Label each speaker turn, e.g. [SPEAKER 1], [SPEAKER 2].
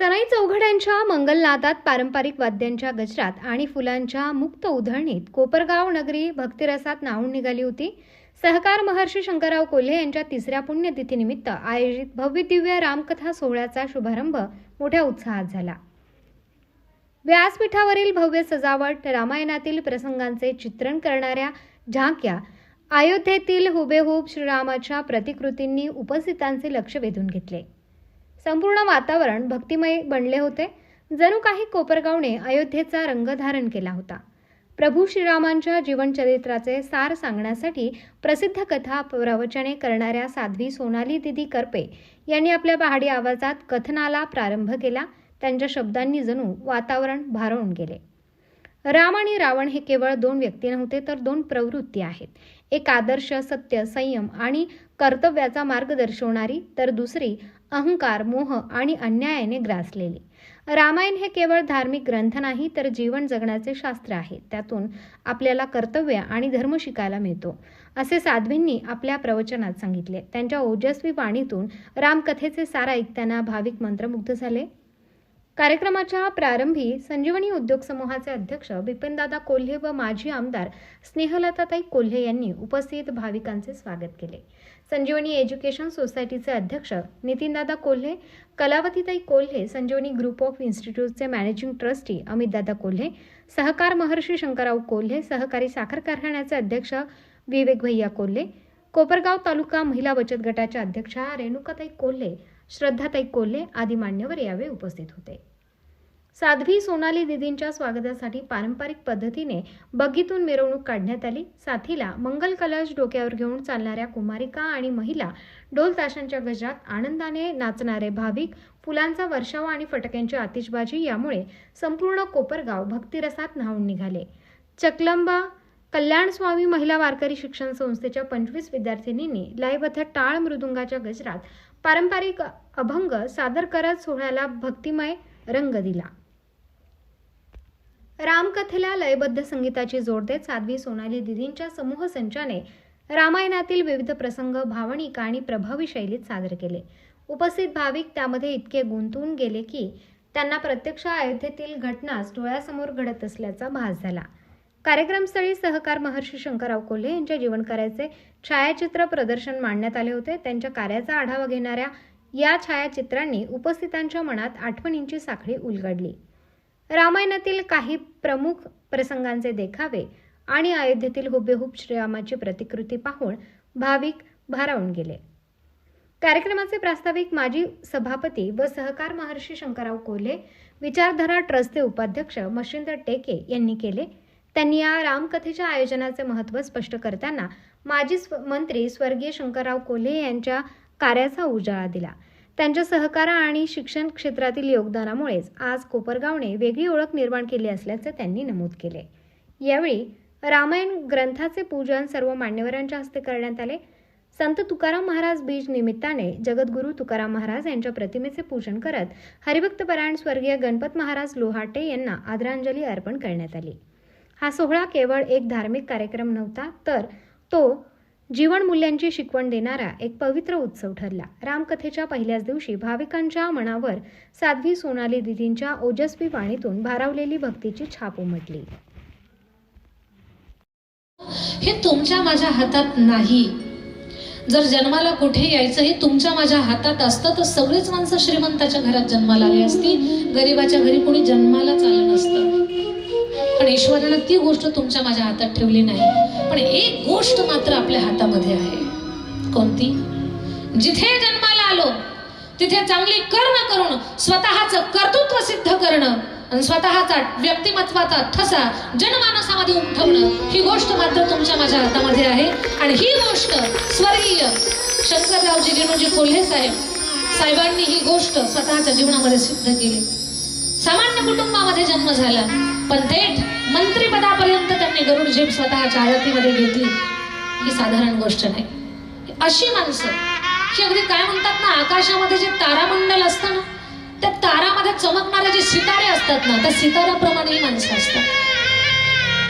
[SPEAKER 1] सनाई चौघड्यांच्या मंगलनादात पारंपरिक वाद्यांच्या गजरात आणि फुलांच्या मुक्त उधळणीत कोपरगाव नगरी भक्तिरसात नाहून निघाली होती. सहकार महर्षी शंकरराव कोल्हे यांच्या तिसऱ्या पुण्यतिथीनिमित्त आयोजित भव्य दिव्य रामकथा सोहळ्याचा शुभारंभ मोठ्या उत्साहात झाला. व्यासपीठावरील भव्य सजावट रामायणातील प्रसंगांचे चित्रण करणाऱ्या झाक्या अयोध्येतील हुबेहूब श्रीरामाच्या प्रतिकृतींनी उपस्थितांचे लक्ष वेधून घेतले. संपूर्ण वातावरण भक्तिमय बनले होते. जणू काही कोपरगावने अयोध्येचा रंग धारण केला होता. प्रभू श्रीरामांच्या जीवनचरित्राचे सार सांगण्यासाठी प्रसिद्ध कथा प्रवचने करणाऱ्या साध्वी सोनाली दिदी करपे यांनी आपल्या पहाडी आवाजात कथनाला प्रारंभ केला. त्यांच्या शब्दांनी जणू वातावरण भारावून गेले. राम आणि रावण हे केवळ दोन व्यक्ती नव्हते तर दोन प्रवृत्ती आहेत. एक आदर्श सत्य संयम आणि कर्तव्याचा मार्ग दर्शवणारी तर दुसरी अहंकार मोह आणि अन्यायाने ग्रासलेली. रामायण हे केवळ धार्मिक ग्रंथ नाही तर जीवन जगण्याचे शास्त्र आहे. त्यातून आपल्याला कर्तव्य आणि धर्म शिकायला मिळतो. असे साध्वींनी आपल्या प्रवचनात सांगितले. त्यांच्या ओजस्वी वाणीतून रामकथेचे सार ऐकताना भाविक मंत्रमुग्ध झाले. कार्यक्रमाच्या प्रारंभी संजीवनी उद्योग समूहाचे अध्यक्ष बिपिनदादा कोल्हे व माजी आमदार स्नेहलताताई कोल्हे यांनी उपस्थित भाविकांचे स्वागत केले. संजीवनी एज्युकेशन सोसायटीचे अध्यक्ष नितीनदादा कोल्हे कलावतीताई कोल्हे संजीवनी ग्रुप ऑफ इन्स्टिट्यूटचे मॅनेजिंग ट्रस्टी अमितदादा कोल्हे सहकार महर्षी शंकरराव कोल्हे सहकारी साखर कारखान्याचे अध्यक्ष विवेक भैया कोल्हे कोपरगाव तालुका महिला बचत गटाच्या अध्यक्षा रेणुकाताई कोल्हे श्रद्धाताई कोल्हे आदी मान्यवर यावेळी उपस्थित होते. साध्वी सोनाली दिदींच्या स्वागतासाठी पारंपरिक पद्धतीने बग्गीतून मिरवणूक काढण्यात आली. साथीला मंगल कलश डोक्यावर घेऊन चालणाऱ्या कुमारिका आणि महिला ढोल ताशांच्या गजरात आनंदाने नाचणारे भाविक फुलांचा वर्षाव आणि फटक्यांची आतिषबाजी यामुळे संपूर्ण कोपरगाव भक्तिरसात न्हावून निघाले. चकलंबा कल्याण स्वामी महिला वारकरी शिक्षण संस्थेच्या पंचवीस विद्यार्थिनींनी लयबद्ध टाळ मृदुंगाच्या गजरात पारंपरिक अभंग सादर करत सोहळ्याला भक्तिमय रंग दिला. रामकथेला लयबद्ध संगीताची जोड देत साध्वी सोनाली दिदींच्या समूह संचाने रामायणातील विविध प्रसंग भावनिक आणि प्रभावी शैलीत सादर केले. उपस्थित भाविक त्यामध्ये इतके गुंतून गेले की त्यांना प्रत्यक्ष अयोध्येतील घटनाच डोळ्यासमोर घडत असल्याचा भास झाला. कार्यक्रमस्थळी सहकार महर्षी शंकरराव कोल्हे यांच्या जीवनकार्याचे छायाचित्र प्रदर्शन मांडण्यात आले होते. त्यांच्या कार्याचा आढावा घेणाऱ्या या छायाचित्रांनी उपस्थितांच्या मनात आठवणींची साखळी उलगडली. रामायणातील काही प्रमुख प्रसंगांचे देखावे आणि अयोध्येतील हुबेहूब श्रीरामाची प्रतिकृती पाहून भाविक भारावून गेले. कार्यक्रमाचे प्रास्ताविक माजी सभापती व सहकार महर्षी शंकरराव कोल्हे विचारधारा ट्रस्टचे उपाध्यक्ष मशिंद्र टेके यांनी केले. त्यांनी या रामकथेच्या आयोजनाचे महत्त्व स्पष्ट करताना माजी स्व मंत्री स्वर्गीय शंकरराव कोल्हे यांच्या कार्याचा उजाळा दिला. त्यांच्या सहकार आणि शिक्षण क्षेत्रातील योगदानामुळेच आज कोपरगावने वेगळी ओळख निर्माण केली असल्याचे त्यांनी नमूद केले. यावेळी रामायण ग्रंथाचे पूजन सर्व मान्यवरांच्या हस्ते करण्यात आले. संत तुकाराम महाराज बीज निमित्ताने जगद्गुरू तुकाराम महाराज यांच्या प्रतिमेचे पूजन करत हरिभक्तपरायण स्वर्गीय गणपत महाराज लोहाटे यांना आदरांजली अर्पण करण्यात आली. हा सोहळा केवळ एक धार्मिक कार्यक्रम नव्हता तर तो जीवनमूल्यांची शिकवण देणारा एक पवित्र उत्सव ठरला. रामकथेच्या पहिल्याच दिवशी भाविकांच्या मनावर साध्वी सोनाली दिदींच्या ओजस्वी वाणीतून भारावलेली भक्तीची छाप उमटली.
[SPEAKER 2] हे तुमच्या माझ्या हातात नाही. जर जन्माला कुठे यायचं हे तुमच्या माझ्या हातात असतं तर सगळीच माणसं श्रीमंताच्या घरात जन्माला आली असती. गरीबाच्या घरी कोणी जन्मालाच आलं नसतं. ईश्वरानं ती गोष्ट तुमच्या माझ्या हातात ठेवली नाही पण एक गोष्ट मात्र आपल्या हातामध्ये आहे. कोणती? जिथे जन्माला आलो तिथे चांगली कर्म करून स्वतःचं कर्तृत्व सिद्ध करणं आणि स्वतःचा व्यक्तिमत्वाचा ठसा जनमानसामध्ये उमटवणं ही गोष्ट मात्र तुमच्या माझ्या हातामध्ये आहे. आणि ही गोष्ट स्वर्गीय शंकररावजी गेणूजी कोल्हे साहेब साहेबांनी ही गोष्ट स्वतःच्या जीवनामध्ये सिद्ध केली. सामान्य कुटुंबामध्ये जन्म झाला पण थेट मंत्रीपदापर्यंत त्यांनी गरुड झेप स्वतःच्या आरतीमध्ये घेतली. ही साधारण गोष्ट नाही. अशी माणसं ही अगदी काय म्हणतात ना आकाशामध्ये जे तारामंडल असतं ना त्या तारामध्ये चमकणारे जे सितारे असतात ना त्या सिताराप्रमाणे ही माणसं असतात.